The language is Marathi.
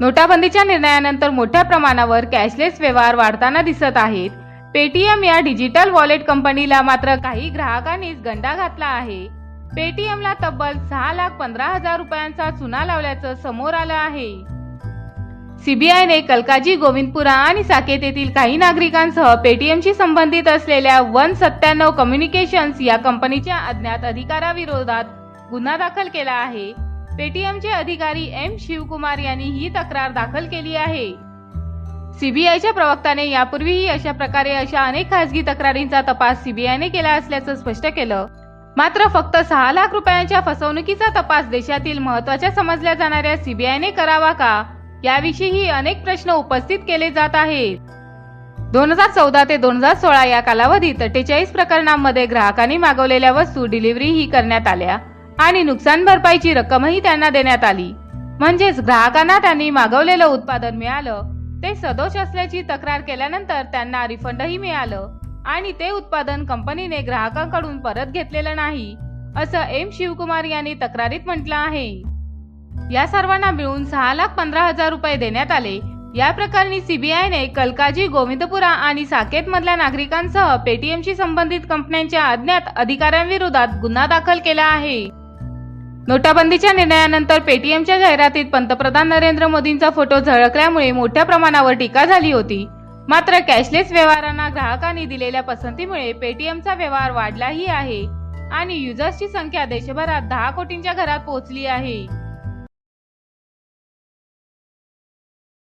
नोटाबंदीच्या निर्णयानंतर मोठ्या प्रमाणावर कॅशलेस व्यवहार वाढताना दिसत आहेत. पेटीएम या डिजिटल वॉलेट कंपनीला मात्र काही ग्राहकांनीच गंडा घातला आहे. पेटीएमला तब्बल सहा लाख पंधरा हजार रुपयांचा चुना लावल्याचं समोर आलं आहे. सीबीआयने कलकाजी गोविंदपुरा आणि साकेत येथील काही नागरिकांसह पेटीएमशी संबंधित असलेल्या वन सत्त्याण्णव कम्युनिकेशन्स या कंपनीच्या अज्ञात अधिकाराविरोधात गुन्हा दाखल केला आहे. पेटीएमचे अधिकारी एम शिवकुमार यांनी ही तक्रार दाखल केली आहे. सीबीआयच्या प्रवक्त्याने यापूर्वीही अशा प्रकारे अशा अनेक खासगी तक्रारींचा तपास सीबीआयने केला असल्याचं स्पष्ट केलं. मात्र फक्त सहा लाख रुपयांच्या फसवणुकीचा तपास देशातील महत्त्वाच्या समजल्या जाणाऱ्या सीबीआयने करावा का? याविषयीही अनेक प्रश्न उपस्थित केले जात आहेत. दोन हजार चौदा ते दोन हजार सोळा या कालावधीत अठ्ठेचाळीस प्रकरणांमध्ये ग्राहकांनी मागवलेल्या वस्तू डिलिव्हरी ही करण्यात आल्या. आणि नुकसान भरपाईची रक्कमही त्यांना देण्यात आली. म्हणजेच ग्राहकांना त्यांनी मागवलेलं उत्पादन मिळालं ते सदोष असल्याची तक्रार केल्यानंतर त्यांना रिफंडही मिळालं आणि ते उत्पादन कंपनीने ग्राहकांकडून परत घेतलेलं नाही असं एम शिवकुमार यांनी तक्रारीत म्हटलं आहे. या सर्वांना मिळून सहा लाख पंधरा हजार रुपये देण्यात आले. या प्रकरणी सीबीआयने कलकाजी गोविंदपुरा आणि साकेत मधल्या नागरिकांसह पेटीएमशी संबंधित कंपन्यांच्या अज्ञात अधिकाऱ्यांविरोधात गुन्हा दाखल केला आहे. नोटाबंदीच्या निर्णयानंतर पेटीएमच्या जाहिरातीत पंतप्रधान नरेंद्र मोदींचा फोटो झळकल्यामुळे मोठ्या प्रमाणावर टीका झाली होती. मात्र कॅशलेस व्यवहारांना ग्राहकांनी दिलेल्या पसंतीमुळे पेटीएमचा व्यवहार वाढलाही आहे आणि युजर्सची संख्या देशभरात दहा कोटींच्या घरात पोहोचली आहे.